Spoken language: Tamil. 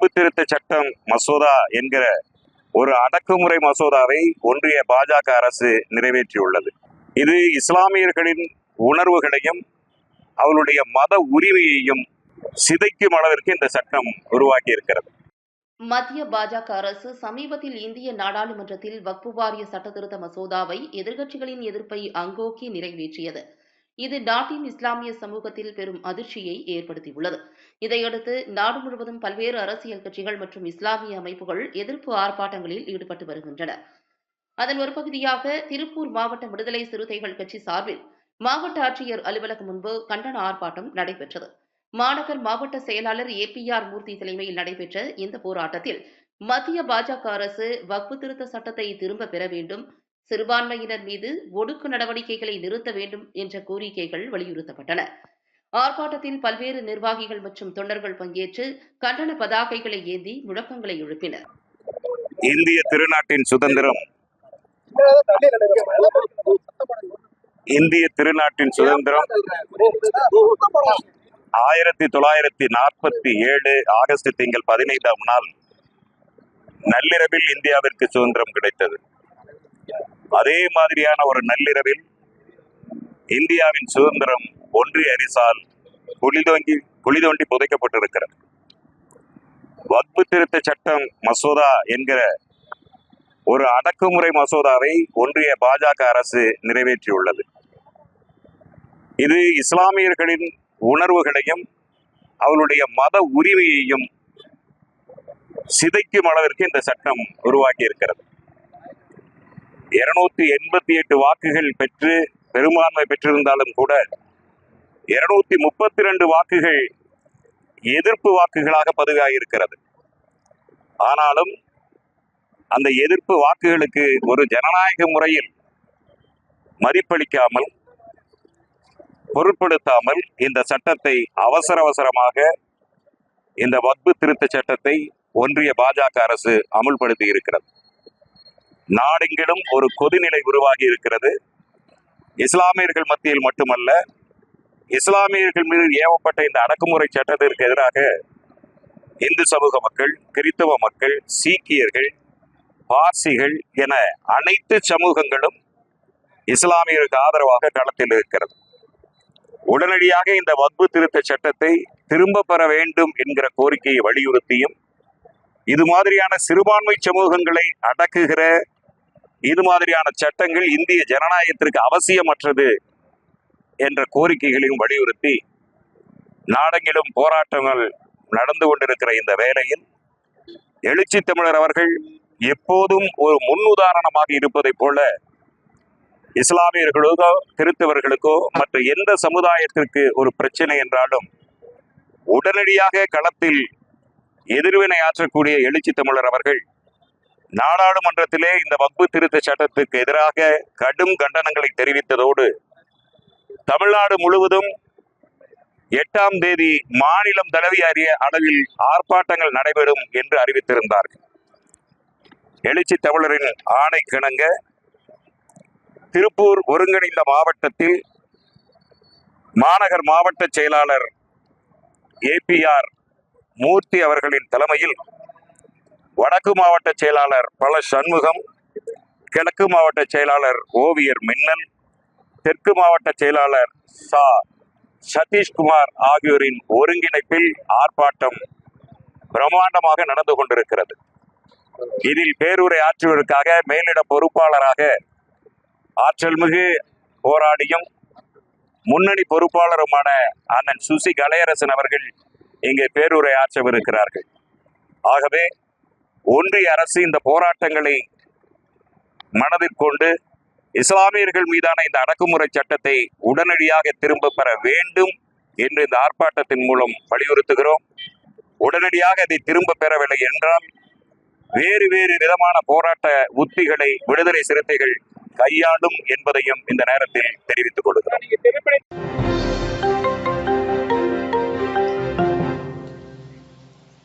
திருத்த சட்டம் மசோதா என்கிற ஒரு அடக்குமுறை மசோதாவை ஒன்றிய பாஜக அரசு நிறைவேற்றியுள்ளது. இது இஸ்லாமியர்களின் உணர்வுகளையும் அவளுடைய மத உரிமையையும் சிதைக்கும் அளவிற்கு இந்த சட்டம் உருவாக்கி இருக்கிறது மத்திய பாஜக அரசு சமீபத்தில் இந்திய நாடாளுமன்றத்தில் வக்பு வாரிய சட்டத்திருத்த மசோதாவை எதிர்க்கட்சிகளின் எதிர்ப்பை அங்கோக்கி நிறைவேற்றியது. இது நாட்டின் இஸ்லாமிய சமூகத்தில் பெரும் அதிர்ச்சியை ஏற்படுத்தியுள்ளது. இதையடுத்து நாடு முழுவதும் பல்வேறு அரசியல் கட்சிகள் மற்றும் இஸ்லாமிய அமைப்புகள் எதிர்ப்பு ஆர்ப்பாட்டங்களில் ஈடுபட்டு வருகின்றன. அதன் ஒரு பகுதியாக திருப்பூர் மாவட்ட விடுதலை சிறுத்தைகள் கட்சி சார்பில் மாவட்ட ஆட்சியர் அலுவலகம் முன்பு கண்டன ஆர்ப்பாட்டம் நடைபெற்றது. மாநகர் மாவட்ட செயலாளர் ஏ பி ஆர் மூர்த்தி தலைமையில் நடைபெற்ற இந்த போராட்டத்தில் மத்திய பாஜக அரசு வக்பு திருத்த சட்டத்தை திரும்ப பெற வேண்டும் சிறுபான்மையினர் மீது ஒடுக்கு நடவடிக்கைகளை நிறுத்த வேண்டும் என்ற கோரிக்கைகள் வலியுறுத்தப்பட்டன. ஆர்ப்பாட்டத்தில் பல்வேறு நிர்வாகிகள் மற்றும் தொண்டர்கள் பங்கேற்று கண்டன பதாகைகளை ஏந்தி முழக்கங்களை எழுப்பினர். இந்திய திருநாட்டின் சுதந்திரம். இந்திய திருநாட்டின் சுதந்திரம். ஆயிரத்தி தொள்ளாயிரத்தி நாற்பத்தி ஏழு ஆகஸ்ட் திங்கள் பதினைந்தாம் நாள் நள்ளிரவில் இந்தியாவிற்கு சுதந்திரம் கிடைத்தது. அதே மாதிரியான ஒரு நள்ளிரவில் இந்தியாவின் சுதந்திரம் ஒன்றிய அரிசால் குளிதோங்கி குளிதோண்டி புதைக்கப்பட்டிருக்கிறது. வக்பு திருத்த சட்டம் மசோதா என்கிற ஒரு அடக்குமுறை மசோதாவை ஒன்றிய பாஜக அரசு நிறைவேற்றியுள்ளது. இது இஸ்லாமியர்களின் உணர்வுகளையும் அவளுடைய மத உரிமையையும் சிதைக்கும் அளவிற்கு இந்த சட்டம் உருவாக்கி இருக்கிறது இருநூத்தி எண்பத்தி எட்டு வாக்குகள் பெற்று பெரும்பான்மை பெற்றிருந்தாலும் கூட இருநூத்தி முப்பத்தி ரெண்டு வாக்குகள் எதிர்ப்பு வாக்குகளாக பதிவாகியிருக்கிறது ஆனாலும் அந்த எதிர்ப்பு வாக்குகளுக்கு ஒரு ஜனநாயக முறையில் மதிப்பளிக்காமல் பொருட்படுத்தாமல் இந்த சட்டத்தை அவசர அவசரமாக இந்த வக்பு திருத்த சட்டத்தை ஒன்றிய பாஜக அரசு அமுல்படுத்தி இருக்கிறது நாடெங்கிலும் ஒரு கொதிநிலை உருவாகி இருக்கிறது. இஸ்லாமியர்கள் மத்தியில் மட்டுமல்ல இஸ்லாமியர்கள் மீது ஏவப்பட்ட இந்த அடக்குமுறை சட்டத்திற்கு எதிராக இந்து சமூக மக்கள் கிறித்தவ மக்கள் சீக்கியர்கள் பார்சிகள் என அனைத்து சமூகங்களும் இஸ்லாமியருக்கு ஆதரவாக களத்தில் இருக்கிறது. உடனடியாக இந்த வக்பு திருத்த சட்டத்தை திரும்ப பெற வேண்டும் என்கிற கோரிக்கையை வலியுறுத்தியும் இது மாதிரியான சிறுபான்மை சமூகங்களை அடக்குகிற இது மாதிரியான சட்டங்கள் இந்திய ஜனநாயகத்திற்கு அவசியமற்றது என்ற கோரிக்கைகளையும் வலியுறுத்தி நாடெங்கிலும் போராட்டங்கள் நடந்து கொண்டிருக்கிற இந்த வேளையில் எழுச்சி தமிழர் அவர்கள் எப்போதும் ஒரு முன்னுதாரணமாக இருப்பதைப் போல இஸ்லாமியர்களுக்கோ கிறித்தவர்களுக்கோ மற்ற எந்த சமுதாயத்திற்கு ஒரு பிரச்சனை என்றாலும் உடனடியாக களத்தில் எதிர்வினை ஆற்றக்கூடிய எழுச்சி தமிழர் அவர்கள் நாடாளுமன்றத்திலே இந்த வக்பு திருத்த சட்டத்துக்கு எதிராக கடும் கண்டனங்களை தெரிவித்ததோடு தமிழ்நாடு முழுவதும் எட்டாம் தேதி மாநிலம் தழுவிய அளவில் ஆர்ப்பாட்டங்கள் நடைபெறும் என்று அறிவித்திருந்தார்கள். எழுச்சி தமிழரின் ஆணை கிணங்க திருப்பூர் ஒருங்கிணைந்த மாவட்டத்தில் மாநகர் மாவட்ட செயலாளர் ஏபிஆர் மூர்த்தி அவர்களின் தலைமையில் வடக்கு மாவட்ட செயலாளர் பல சண்முகம் கிழக்கு மாவட்ட செயலாளர் ஓவியர் மின்னல் தெற்கு மாவட்ட செயலாளர் சா. சதீஷ்குமார் ஆகியோரின் ஒருங்கிணைப்பில் ஆர்ப்பாட்டம் பிரம்மாண்டமாக நடந்து கொண்டிருக்கிறது. இதில் பேருரை ஆற்றுவதற்காக மேலிட பொறுப்பாளராக ஆற்றல்மிகு போராடியும் முன்னணி பொறுப்பாளருமான அண்ணன் சுசி கலையரசன் அவர்கள் இங்கே பேருரை ஆற்றவிருக்கிறார்கள். ஆகவே ஒன்றிய அரசு இந்த போராட்டங்களை மனதிற்கொண்டு இஸ்லாமியர்கள் மீதான இந்த அடக்குமுறை சட்டத்தை உடனடியாக திரும்ப பெற வேண்டும் என்று இந்த ஆர்ப்பாட்டத்தின் மூலம் வலியுறுத்துகிறோம். உடனடியாக அதை திரும்ப பெறவில்லை என்றால் வேறு வேறு விதமான போராட்ட உத்திகளை விடுதலை சிறுத்தைகள் கையாளும் என்பதையும் இந்த நேரத்தில் தெரிவித்துக் கொள்கிறோம்.